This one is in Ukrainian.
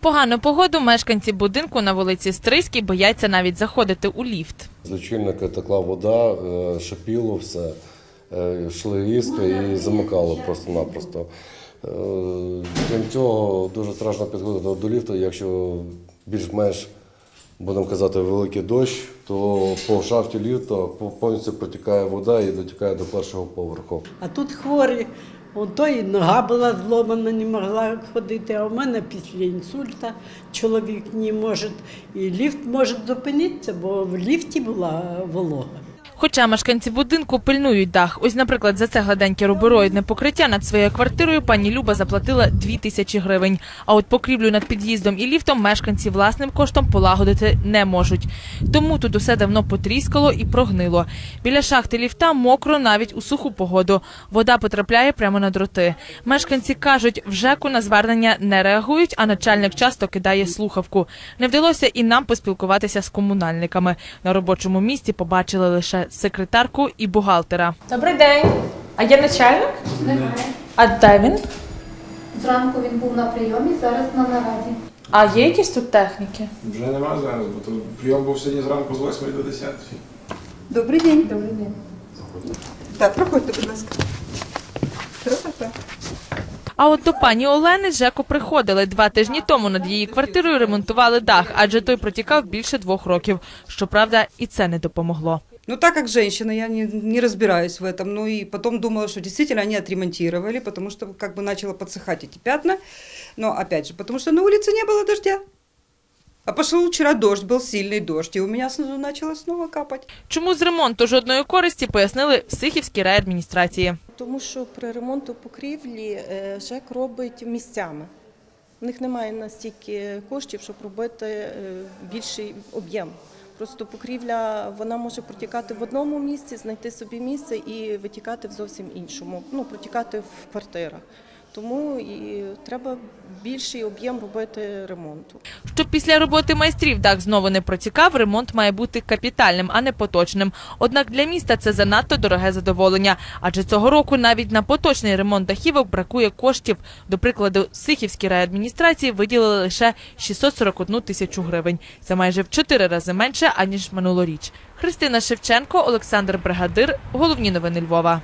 погану погоду мешканці будинку на вулиці Стрийській бояться навіть заходити у ліфт. З текла вода, е, шипіло все, е, йшли іскри і замикало просто-напросто. Е, Крім цього, дуже страшно підходити до ліфту, якщо більш-менш, будемо казати, великий дощ, то по шахті ліфта повністю протікає вода і дотікає до першого поверху. А тут хворі. Ото і нога була зломана, не могла ходити. А у мене після інсульта чоловік не може. І ліфт може зупинитися, бо в ліфті була волога. Хоча мешканці будинку пильнують дах. Ось, наприклад, за це гладеньке рубероїдне покриття над своєю квартирою пані Люба заплатила 2 тисячі гривень. А от покрівлю над під'їздом і ліфтом мешканці власним коштом полагодити не можуть. Тому тут усе давно потріскало і прогнило. Біля шахти ліфта мокро навіть у суху погоду. Вода потрапляє прямо на дроти. Мешканці кажуть, в ЖЕКу на звернення не реагують, а начальник часто кидає слухавку. Не вдалося і нам поспілкуватися з комунальниками. На робочому місці побачили лише секретарку і бухгалтера. Добрий день. А є начальник? Немає. А де він? Зранку він був на прийомі, зараз на нараді. А є якісь тут техніки? Вже нема зараз, бо то прийом був сьогодні зранку з 8 до 10. Добрий день. Добрий день. Так, проходьте, будь ласка. А от до пані Олени з ЖЕКу приходили два тижні тому над її квартирою ремонтували дах, адже той протікав більше двох років. Щоправда, і це не допомогло. Ну, так как женщина, я не, не разбираюсь в этом. Ну и потом думала, что действительно они отремонтировали, потому что как бы начало подсыхать эти пятна. Но опять же, потому что на улице не было дождя. А пошел вчера дождь, был сильный дождь, и у меня снова начало снова капать. Чому з ремонту жодної користі пояснили в Сихівській райадміністрації. Тому що при ремонту покрівлі е, ЖЕК робить місцями. У них немає настільки коштів, щоб робити е, більший об'єм. Просто покрівля вона може протікати в одному місці, знайти собі місце і витікати в зовсім іншому, ну протікати в квартирах. Тому і треба більший об'єм робити ремонту. Щоб після роботи майстрів дах знову не протікав, ремонт має бути капітальним, а не поточним. Однак для міста це занадто дороге задоволення. Адже цього року навіть на поточний ремонт дахівок бракує коштів. До прикладу, Сихівській райадміністрації виділили лише 641 тисячу гривень. Це майже в чотири рази менше аніж минулоріч. Христина Шевченко, Олександр Бригадир. Головні новини Львова.